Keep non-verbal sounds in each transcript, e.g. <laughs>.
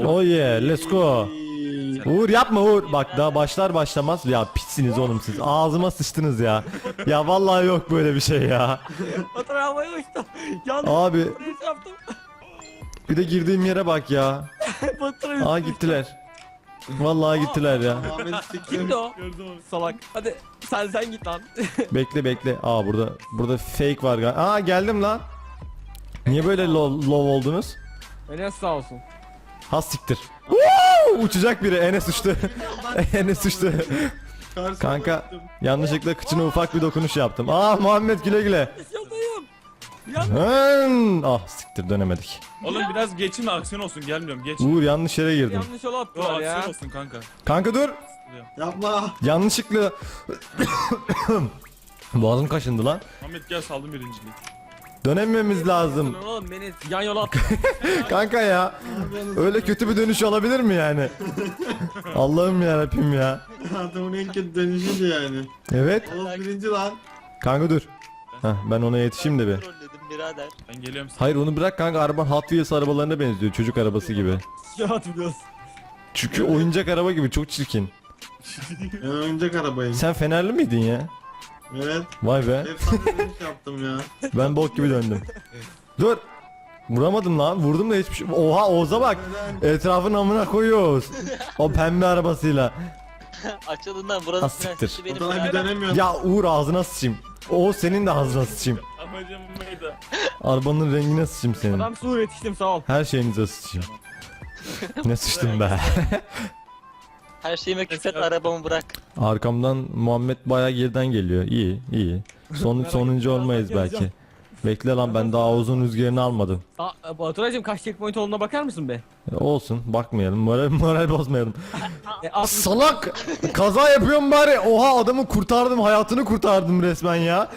Oh yeah let's go. Uğur yapma Uğur. Bak daha başlar başlamaz. Ya pitsiniz oğlum siz. Ağzıma sıçtınız ya. Ya vallahi yok böyle bir şey ya. Batur havaya. Yanlış Abi yaptım. bir de girdiğim yere bak ya. <laughs> Batur Aa gittiler. Vallahi gittiler ya. Ahmet siktim. Kimdi o? Salak. Hadi sen sen git lan. <laughs> Bekle bekle. Aa burada burada fake var galiba. Aa geldim lan. Niye böyle low, low oldunuz? Enes sağ olsun. Ha siktir. Woo! Uçacak biri. Enes uçtu. <laughs> Enes uçtu. Kanka yanlışlıkla kıçına ufak bir dokunuş yaptım. Aa Muhammed güle güle. Yandayım. Yan. Hın! Ah siktir dönemedik. Oğlum biraz geçin de aksiyon olsun gelmiyorum geç. Uğur yanlış yere girdim. Yanlış yola Yo attılar ya. aksiyon olsun kanka. Kanka dur. Yapma. Yanlışlıkla <coughs> Boğazım kaşındı lan. Ahmet gel saldım birinciliği. Dönememiz lazım. Oğlum beni yan yola attı. <laughs> Kanka ya. Öyle kötü bir dönüş olabilir mi yani? Allah'ım ya Rabbim ya. Adamın en kötü dönüşüydü yani. Evet. Oğuz birinci lan. Kanka dur. Heh, ben ona yetişeyim de bir. Trolledim birader. Ben geliyorum sana. Hayır onu bırak kanka araban Hot Wheels arabalarına benziyor çocuk arabası gibi. Ya hatırlıyorsun. Çünkü oyuncak araba gibi çok çirkin. Ben oyuncak arabayım. Sen Fenerli miydin ya? Evet. Vay be. Efsane yaptım ya. Ben bok gibi döndüm. Dur. Vuramadım lan. Vurdum da hiçbir şey. Oha Oğuz'a bak. Etrafın amına koyuyoruz. O pembe arabasıyla. Açıldığından buranın Ah, siktir. prensesi benim Odadan bir dönemiyorum. Ya Uğur ağzına sıçayım. O senin de ağzına sıçayım. Amacım buydu. Arabanın rengine sıçayım senin. Adam su yetiştim sağ ol. Her şeyinize sıçayım. Ne sıçtım be. Her şeyime küfret arabamı bırak. Arkamdan Muhammed bayağı geriden geliyor. İyi, iyi. Son, sonuncu olmayız belki. Bekle lan ben daha uzun rüzgarını almadım. Aa, Baturacığım kaç checkpoint olduğuna bakar mısın be? E, Olsun bakmayalım moral, moral bozmayalım. E, Salak! Kaza yapıyorum bari. Oha adamı kurtardım hayatını kurtardım resmen ya.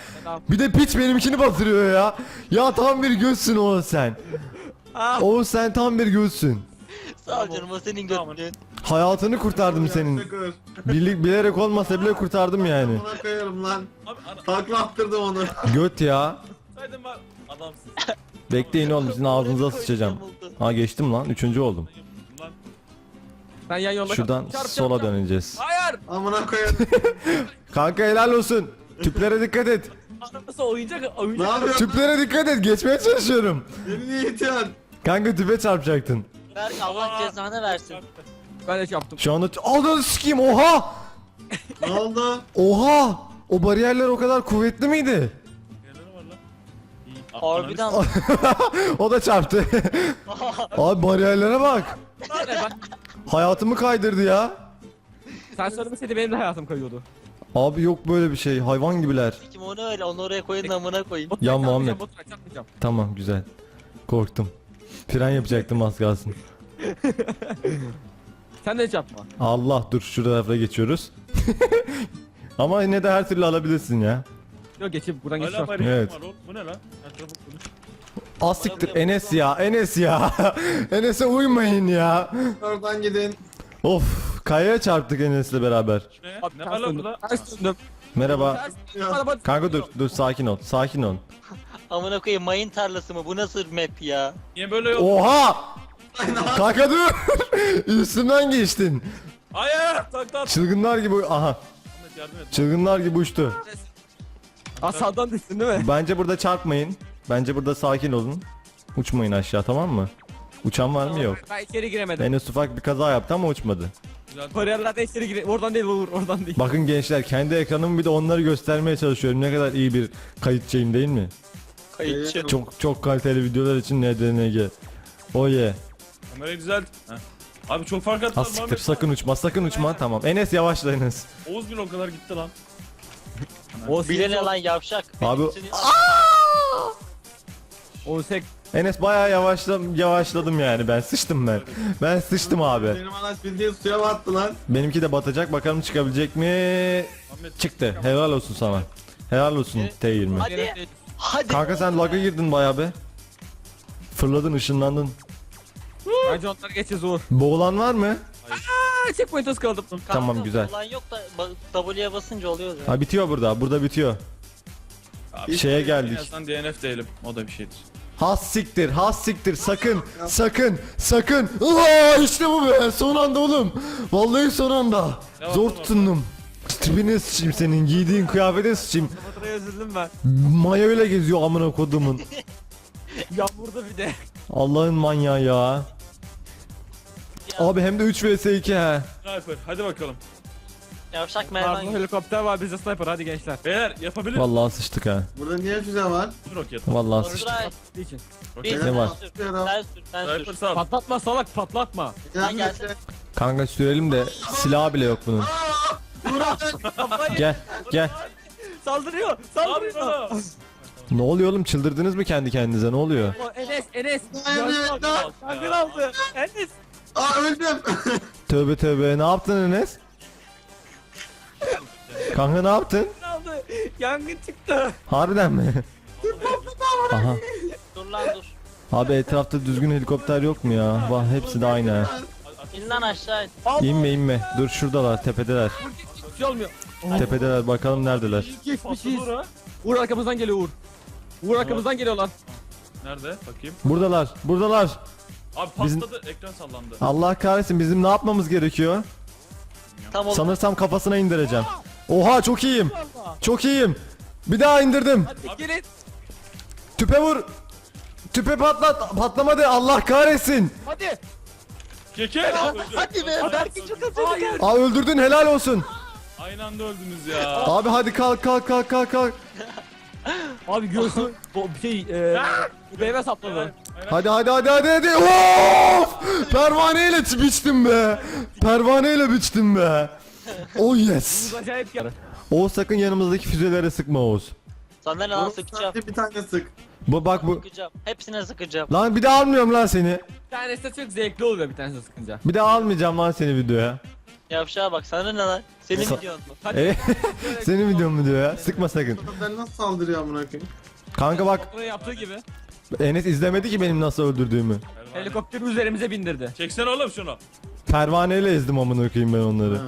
Bir de piç benimkini batırıyor ya. Ya tam bir gözsün Oğuz sen. Oğuz sen tam bir gözsün. Sağ ol canım o senin Tamam. götlüğün. Hayatını kurtardım senin. Birlik bilerek olmasa bile kurtardım yani. Buna koyarım lan. Abi ana. Takla attırdım onu. Göt ya. Saydın bak. Adamsın. Bekleyin oğlum sizin ağzınıza sıçacağım. Ha geçtim lan. Üçüncü oldum. Ben yan yola Şuradan Çarp, çarp, sola çarp. döneceğiz. Hayır. Amına koyarım. <laughs> Kanka helal olsun. Tüplere dikkat et. Nasıl oyuncak ne oyuncak. yapıyorsun? Tüplere dikkat et. Geçmeye çalışıyorum. Beni niye itiyorsun? Kanka tüpe çarpacaktın. Berk Allah cezanı versin. Ben de yaptım. Şu anda... Ananı sikeyim oha! <laughs> Ne oldu? Oha! O bariyerler o kadar kuvvetli miydi? Harbiden. <laughs> o da çarptı. <laughs> Abi bariyerlere bak. Hayatımı kaydırdı ya. sen söylemeseydin benim de hayatım kayıyordu. Abi yok böyle bir şey. Hayvan gibiler. Kim onu öyle onu oraya koyun amına koyayım. Batur, Ya çarpmayacağım, Muhammed. Çarpmayacağım. Tamam güzel. Korktum. Fren yapacaktım az kalsın. Sen de çarpma. Allah dur şu tarafa geçiyoruz. <laughs> Ama yine de her türlü alabilirsin ya. Yok geçip buradan Hala bariyer Evet. var oğlum. Bu ne lan? Her tarafı konuş. Az siktir Enes ya Enes ya. <laughs> Enes'e uymayın ya. Oradan gidin. Of kayaya çarptık Enes'le beraber. Ne? Abi, Ne ters var lan döndüm, burada? Ters döndüm. Merhaba. Ters araba. Kanka dur dur sakin ol sakin ol. Amına koyayım mayın tarlası mı? Bu nasıl map ya? Niye böyle yok? Oha! Kanka dur. Üstünden geçtin. Hayır! Tak tak. Çılgınlar gibi aha. Ahmet yardım et. Çılgınlar gibi uçtu. Aa sağdan düştün değil mi? Bence burada çarpmayın. Bence burada sakin olun. Uçmayın aşağı tamam mı? Uçan var mı yok. Ben içeri giremedim. Enes ufak bir kaza yaptı ama uçmadı. Güzel. Bariyerlerden içeri gire... Oradan değil olur oradan değil. Bakın gençler kendi ekranımı bir de onları göstermeye çalışıyorum. Ne kadar iyi bir kayıtçıyım değil mi? Kayıtçı. Çok çok kaliteli videolar için NDNG. Oh yeah. Kamerayı düzelt. Heh. Abi çok fark attılar Az siktir Muhammed. sakın uçma sakın uçma tamam. Enes yavaşla Enes. Oğuz bile o kadar gitti lan. O Bile ne lan yavşak. Abi- Benim için- O sek... Enes bayağı yavaşladım yavaşladım yani ben sıçtım ben. Ben sıçtım abi. Benim anaç bildiğin suya battı lan. Benimki de batacak bakalım çıkabilecek mi? Ahmet Çıktı. Helal olsun sana. Helal olsun T20. Hadi. Hadi. Kanka sen lag'a girdin bayağı be. Fırladın ışınlandın. Bence onları geçeceğiz Uğur. Boğulan var mı? Aa checkpoint hız kaldım. Kanka, Tamam, güzel. Olan yok da ba- W'ye basınca oluyor ya. Ha bitiyor burada. Burada bitiyor. Abi, Şeye En geldik. azından DNF değilim. O da bir şeydir. Has siktir, has siktir. Sakın, sakın, sakın. Aa, işte bu be. Son anda oğlum. Vallahi son anda. Devam, Zor devam. tutundum. Tipine sıçayım senin. Giydiğin kıyafete sıçayım. Faturaya üzüldüm ben. Mayo ile geziyor amına kodumun. <laughs> Yağmurda bir de. Allah'ın manyağı ya. Abi hem de 3 vs 2 he. Sniper hadi bakalım. Yavşak Pardon merdiven. helikopter var bizde sniper hadi gençler. Beyler yapabilir Vallahi sıçtık ha. Burada niye füze var? Roket. Vallahi sıçtık. Oturay. için. Bir Ne var? sür. Sen sür sen Sniper sür. sağ. Patlatma salak patlatma. Yardım gel. et. Kanka sürelim de silah bile yok bunun. Gel, gel. Saldırıyor saldırıyor. Ne oluyor oğlum? Çıldırdınız mı kendi kendinize? Ne oluyor? O Enes Enes. Yangın aldı. Enes. Tövbe tövbe. Ne yaptın Enes? Kanka ne yaptın? aldı. Yangın çıktı. Harbiden mi? Aha. Dur lan dur. Abi etrafta düzgün helikopter yok mu ya? Vah hepsi de aynı. ha. İn lan aşağı in. İnme inme. Dur şuradalar tepedeler. Hiçbir şey olmuyor. Tepedeler bakalım neredeler. Geçmişiz. Uğur arkamızdan geliyor Uğur. Uğur arkamızdan geliyor lan. Nerede? Bakayım. Buradalar. Buradalar. Abi Bizim- patladı. Ekran sallandı. Allah kahretsin bizim ne yapmamız gerekiyor? Tam. Sanırsam kafasına indireceğim. Oha çok iyiyim. Çok iyiyim. Bir daha indirdim. Hadi gelin. Tüpe vur. Tüpe patlat. Patlamadı. Allah kahretsin. Hadi. Keke. Hadi be. Belki çok atıyor. Hayır. Aa öldürdün helal olsun. Aynı anda öldünüz ya. Abi hadi kalk kalk kalk kalk kalk. Abi göğsü <laughs> bu şey e, meyve sapladı. Hadi hadi hadi hadi hadi. Of! Pervaneyle biçtim be. Pervaneyle biçtim be. Oh yes. Oğuz sakın yanımızdaki füzelere sıkma Oğuz. Sana ne lan sıkacağım. Sadece bir tane sık. Bu bak bu. Sıkacağım. Hepsine sıkacağım. Lan bir daha almıyorum lan seni. Bir tanesi de çok zevkli oluyor bir tanesi sıkınca. Bir daha almayacağım lan seni videoya. Yavşağa bak sana ne lan? Senin Sa- videon mu? Hadi. Senin videon mu diyor ya? Sıkma sakın. Ben nasıl saldırıyor amına koyayım? Kanka bak Bunu yaptığı gibi Enes izlemedi ki benim nasıl öldürdüğümü. helikopteri üzerimize bindirdi. Çeksene oğlum şunu. Pervaneyle ezdim amına koyayım ben onları.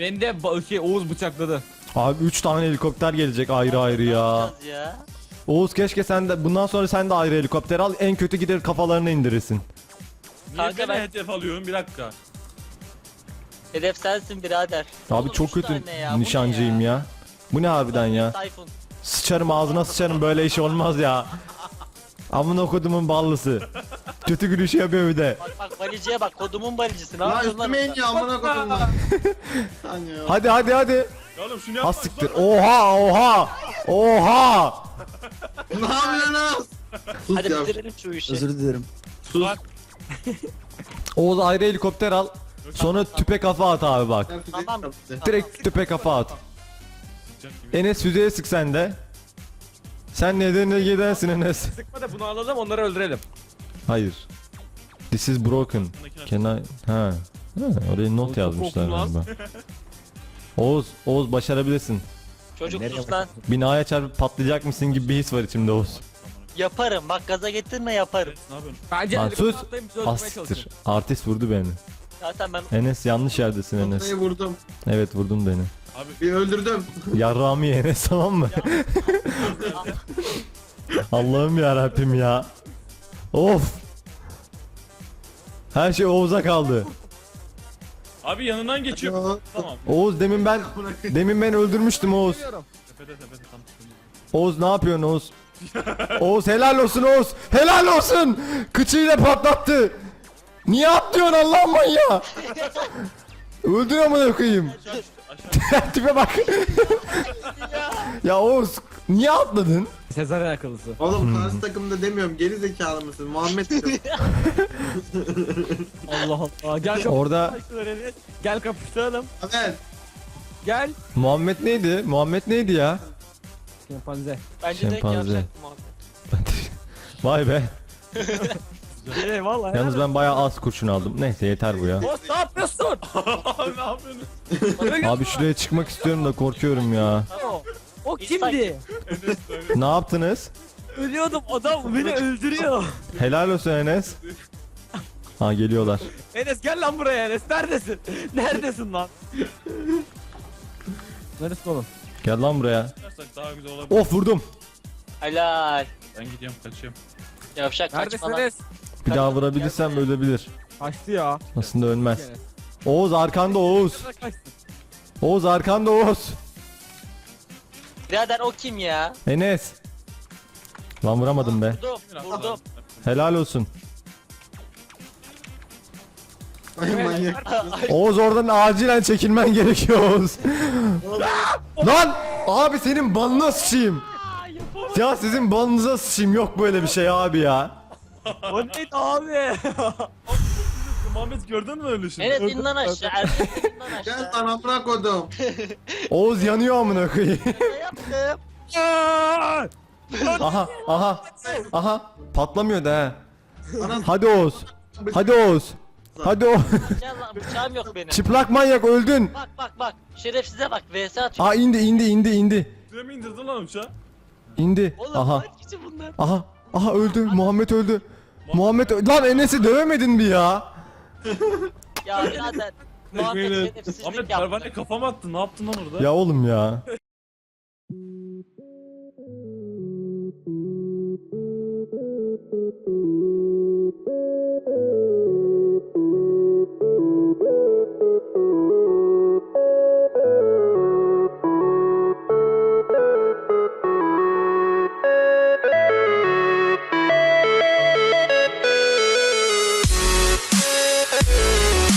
Beni de ba- şey Oğuz bıçakladı. Abi 3 tane helikopter gelecek ayrı ayrı ya. Yapacağız ya. Oğuz keşke sen de bundan sonra sen de ayrı helikopter al. En kötü gider kafalarını indirirsin. Niye Kanka beni ben- hedef alıyorsun? Bir dakika. Hedef sensin birader. Abi Oğlum, çok üç kötü tane ya, bu ne nişancıyım ya. Bu ne harbiden ya? Tayfun. Sıçarım ağzına sıçarım böyle iş olmaz ya. Amına kodumun ballısı. Kötü gülüşü yapıyor bir de. Bak bak baliciye bak kodumun balicisi. Ne Lan yapıyorsun lan? üstüme orada? iniyor amına lan. Saniye. Hadi hadi hadi. Oğlum şunu yapma. Ha siktir. Oha oha. Oha. Ne yapıyorsunuz? Sus Hadi ya. bitirelim şu işi. dilerim. Sus. Bak. Oğuz ayrı helikopter al. Sonra tüpe kafa at abi bak. Tamam. Direkt tüpe kafa at. Enes füzeye sık sen de. Sen neden gidersin Enes? Sıkma da bunu alalım onları öldürelim. Hayır. This is broken. Can I... Ha. ha oraya not yazmışlar galiba. Oğuz, Oğuz başarabilirsin. Çocuk Nereye sus lan. Binaya çarpıp patlayacak mısın gibi bir his var içimde Oğuz. Yaparım. Bak gaza getirme yaparım. Ne yapıyorsun? Bence Lan sus. çalışıyor. Artist vurdu beni. Zaten ben Enes yanlış yerdesin Enes. Noktayı vurdum. Evet vurdun beni. Abi Bir öldürdüm. Yarrağımı ye Enes <laughs> tamam mı? Allah'ım ya Rabbim ya. Of. Her şey Oğuz'a kaldı. Abi yanından geçiyor. Tamam. Oğuz demin ben demin ben öldürmüştüm Oğuz. Tepede tepede tam. Oğuz ne yapıyorsun Oğuz? Oğuz helal olsun Oğuz. Helal olsun. Kıçıyla patlattı. Niye atlıyorsun Allah'ım manyağı? Öldür amına koyayım. <laughs> Tipe bak. ya Oğuz niye atladın? Sezaryen akıllısı. Oğlum karşı takımda demiyorum geri zekalı mısın? Muhammed diyorum. <laughs> Allah Allah. Gel kapıştıralım. Orada Gel kapıştıralım. Evet. Gel. Muhammed neydi? Muhammed neydi ya? Şempanze. bence Şempanze. abi. <laughs> Vay be. Eyvallah. Yalnız ben bayağı az kurşun aldım. Neyse yeter bu ya. Boss ne yapıyorsun? <laughs> Abi ne yapıyorsun? Abi şuraya çıkmak istiyorum da korkuyorum ya. O, o kimdi? Ne yaptınız? Ölüyordum adam beni öldürüyor. Helal olsun Enes. Ha geliyorlar. Enes gel lan buraya Enes. Neredesin? Neredesin lan? Neredesin oğlum? Gel lan buraya. Yaparsak daha güzel olabilir. Of vurdum. Helal. Ben gidiyorum kaçıyorum. Yavşak kaçma lan. Neredesiniz? Bir daha vurabilirsem ölebilir. Kaçtı ya. Aslında ölmez. Oğuz arkanda Oğuz. Oğuz arkanda Oğuz. Birader o kim ya? Enes. Lan vuramadım be. Vurdum. Vurdum. Helal olsun. Ay manyak. Oğuz oradan acilen çekilmen gerekiyor Oğuz. Lan! Abi senin banına sıçayım. Ya sizin banınıza sıçayım yok böyle bir şey abi ya. O neydi abi? <laughs> Muhammed gördün mü öyle şey? Enes in lan aşağı. Erkek in lan Gel aşağı. sana bırak odum. <laughs> Oğuz yanıyor amına koyayım. <laughs> Ne yaptım? aha aha aha patlamıyor da he. Hadi Oğuz. Hadi Oğuz. Hadi Oğuz. Gel lan bıçağım yok benim. Çıplak manyak öldün. Bak bak bak. Şerefsize bak. VS atıyor. Aa indi indi indi indi. Mı indirdin lan uçağı? İndi. Oğlum Aha. kaç kişi bunlar? Aha. Aha öldü. Muhammed öldü. Muhammed ö- lan Enes'i dövemedin mi ya? Ya birader. Muhammed şerefsizlik yaptı. pervane kafama attın. Ne yaptın lan orada? Ya oğlum ya.